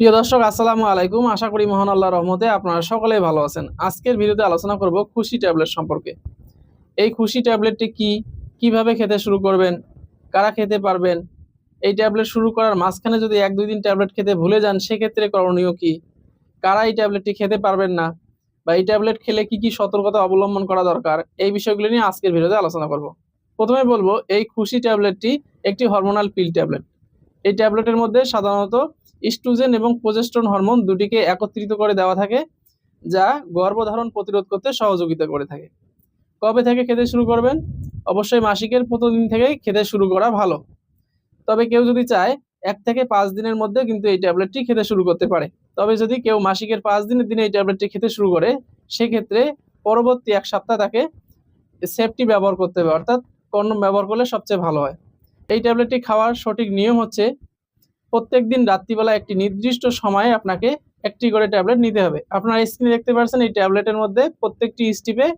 প্রিয় দর্শক, আসসালামু আলাইকুম। আশা করি মহান আল্লাহ রহমতে আপনারা সকলেই ভালো আছেন। আজকের ভিডিওতে আলোচনা করব খুশি ট্যাবলেট সম্পর্কে। এই খুশি ট্যাবলেটটি কি? কীভাবে খেতে শুরু করবেন? কারা খেতে পারবেন? এই ট্যাবলেট শুরু করার মাঝখানে যদি এক দুই দিন ট্যাবলেট খেতে ভুলে যান, সেক্ষেত্রে করণীয় কি? কারা এই ট্যাবলেটটি খেতে পারবেন না? বা এই ট্যাবলেট খেলে কি কি সতর্কতা অবলম্বন করা দরকার? এই বিষয়গুলো নিয়ে আজকের ভিডিওতে আলোচনা করব। প্রথমে বলব, এই খুশি ট্যাবলেটটি একটি হরমোনাল পিল ট্যাবলেট। এই ট্যাবলেটের মধ্যে সাধারণত ইস্ট্রোজেন এবং প্রজেস্ট্রন হরমোন দুটিকে একত্রিত করে দেওয়া থাকে, যা গর্ভধারণ প্রতিরোধ করতে সহযোগিতা করে থাকে। কবে থেকে খেতে শুরু করবেন? অবশ্যই মাসিকের প্রথম দিন থেকেই খেতে শুরু করা ভালো। তবে কেউ যদি চায়, এক থেকে পাঁচ দিনের মধ্যে কিন্তু এই ট্যাবলেটটি খেতে শুরু করতে পারে। তবে যদি কেউ মাসিকের পাঁচ দিনের দিনে এই ট্যাবলেটটি খেতে শুরু করে, সেক্ষেত্রে পরবর্তী এক সপ্তাহ তাকে সেফটি ব্যবহার করতে হবে, অর্থাৎ কন্ডম ব্যবহার করলে সবচেয়ে ভালো হয়। এই ট্যাবলেটটি খাওয়ার সঠিক নিয়ম হচ্ছে প্রত্যেক দিন রাত্রিবেলা একটি নির্দিষ্ট সময়ে আপনাকে একটি করে ট্যাবলেট নিতে হবে। আপনারা স্ক্রিনে দেখতে পাচ্ছেন, এই ট্যাবলেটের মধ্যে প্রত্যেকটি স্টিপে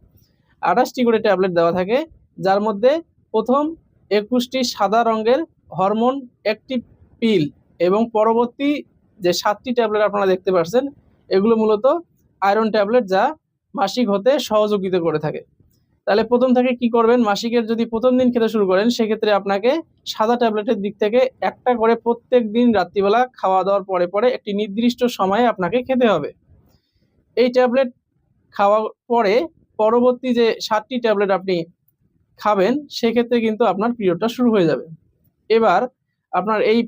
আঠাশটি করে ট্যাবলেট দেওয়া থাকে, যার মধ্যে প্রথম একুশটি সাদা রঙের হরমোন একটি পিল এবং পরবর্তী যে সাতটি ট্যাবলেট আপনারা দেখতে পাচ্ছেন, এগুলো মূলত আয়রন ট্যাবলেট যা মাসিক হতে সহযোগিতা করে থাকে। তাহলে প্রথম থেকে কি করবেন? মাসিকের যদি প্রথম দিন খেতে শুরু করেন, সেক্ষেত্রে আপনাকে সাদা ট্যাবলেটের দিক থেকে একটা করে প্রত্যেক দিন রাত্রিবেলা খাওয়া দাওয়ার পরে পরে একটি নির্দিষ্ট সময়ে আপনাকে খেতে হবে। এই ট্যাবলেট খাওয়ার পরে পরবর্তী যে সাতটি ট্যাবলেট আপনি খাবেন, সেক্ষেত্রে কিন্তু আপনার পিরিয়ডটা শুরু হয়ে যাবে। এবার আপনার এই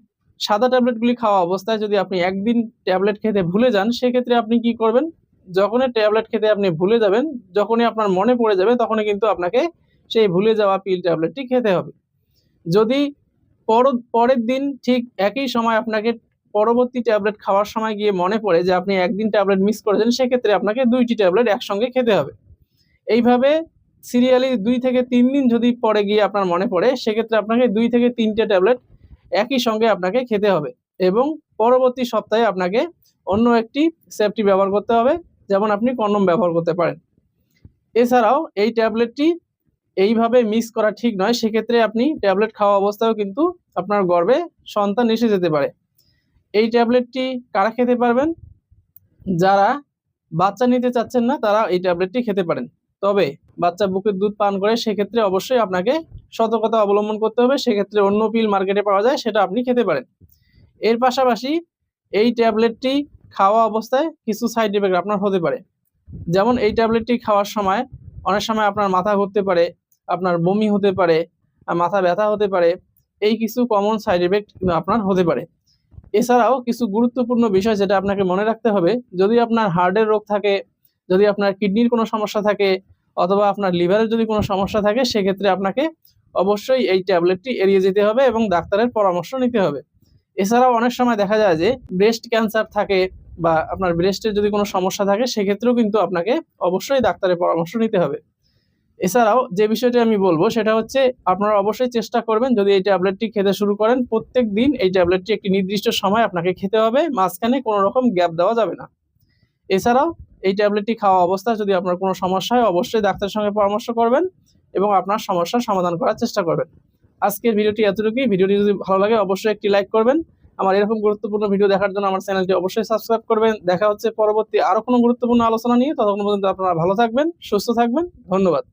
সাদা ট্যাবলেটগুলি খাওয়া অবস্থায় যদি আপনি একদিন ট্যাবলেট খেতে ভুলে যান, সেক্ষেত্রে আপনি কি করবেন? যখনই ট্যাবলেট খেতে আপনি ভুলে যাবেন, যখনই আপনার মনে পড়ে যাবে, তখনই কিন্তু আপনাকে সেই ভুলে যাওয়া পিল ট্যাবলেটটি খেতে হবে। যদি পর, পরের দিন ঠিক একই সময় আপনাকে পরবর্তী ট্যাবলেট খাওয়ার সময় গিয়ে মনে পড়ে যে আপনি একদিন ট্যাবলেট মিস করেছেন, সেক্ষেত্রে আপনাকে দুইটি ট্যাবলেট একসঙ্গে খেতে হবে। এইভাবে সিরিয়ালি দুই থেকে তিন দিন যদি পরে গিয়ে আপনার মনে পড়ে, সেক্ষেত্রে আপনাকে দুই থেকে তিনটে ট্যাবলেট একই সঙ্গে আপনাকে খেতে হবে এবং পরবর্তী সপ্তাহে আপনাকে অন্য একটি সেফটি ব্যবহার করতে হবে। যেমন আপনি কন্ডম ব্যবহার করতে পারেন। এছাড়াও এই ট্যাবলেটটি এইভাবে মিস করা ঠিক নয়, সেক্ষেত্রে আপনি ট্যাবলেট খাওয়া অবস্থায়ও কিন্তু আপনার গর্ভে সন্তান এসে যেতে পারে। এই ট্যাবলেটটি কারা খেতে পারবেন? যারা বাচ্চা নিতে চাচ্ছেন না, তারা এই ট্যাবলেটটি খেতে পারেন। তবে বাচ্চা বুকের দুধ পান করে, সেক্ষেত্রে অবশ্যই আপনাকে সতর্কতা অবলম্বন করতে হবে, সেক্ষেত্রে অন্য পিল মার্কেটে পাওয়া যায়, সেটা আপনি খেতে পারেন। এর পাশাপাশি এই ট্যাবলেটটি খাওয়া অবস্থায় কিছু সাইড এফেক্ট আপনার হতে পারে। যেমন এই ট্যাবলেটটি খাওয়ার সময় অনেক সময় আপনার মাথা ঘুরতে পারে, আপনার বমি হতে পারে মাথা ব্যথা হতে পারে, এই কিছু কমন সাইড এফেক্ট আপনার হতে পারে। এছাড়াও কিছু গুরুত্বপূর্ণ বিষয় যেটা আপনাকে মনে রাখতে হবে, যদি আপনার হার্টের রোগ থাকে, যদি আপনার কিডনির কোনো সমস্যা থাকে, অথবা আপনার লিভারের যদি কোনো সমস্যা থাকে, সেক্ষেত্রে আপনাকে অবশ্যই এই ট্যাবলেটটি এড়িয়ে যেতে হবে এবং ডাক্তারের পরামর্শ নিতে হবে। এছাড়াও অনেক সময় দেখা যায় যে ব্রেস্ট ক্যান্সার থাকে বা আপনার ব্রেস্টের যদি কোনো সমস্যা থাকে, সেক্ষেত্রেও কিন্তু আপনাকে অবশ্যই ডাক্তারের পরামর্শ নিতে হবে। এছাড়াও যে বিষয়টি আমি বলব, সেটা হচ্ছে আপনারা অবশ্যই চেষ্টা করবেন যদি এই ট্যাবলেটটি খেতে শুরু করেন, প্রত্যেক দিন এই ট্যাবলেটটি একটি নির্দিষ্ট সময় আপনাকে খেতে হবে, মাঝখানে কোনো রকম গ্যাপ দেওয়া যাবে না। এছাড়াও এই ট্যাবলেটটি খাওয়া অবস্থায় যদি আপনার কোনো সমস্যা হয়, অবশ্যই ডাক্তারের সঙ্গে পরামর্শ করবেন এবং আপনার সমস্যার সমাধান করার চেষ্টা করবেন। আজকের ভিডিওটি এতটুকুই। ভিডিওটি যদি ভালো লাগে, অবশ্যই একটি লাইক করবেন। আমার এরকম গুরুত্বপূর্ণ ভিডিও দেখার জন্য আমার চ্যানেলটি অবশ্যই সাবস্ক্রাইব করবেন। দেখা হচ্ছে পরবর্তী আরও কোনো গুরুত্বপূর্ণ আলোচনা নিয়ে। ততক্ষণ পর্যন্ত আপনারা ভালো থাকবেন, সুস্থ থাকবেন। ধন্যবাদ।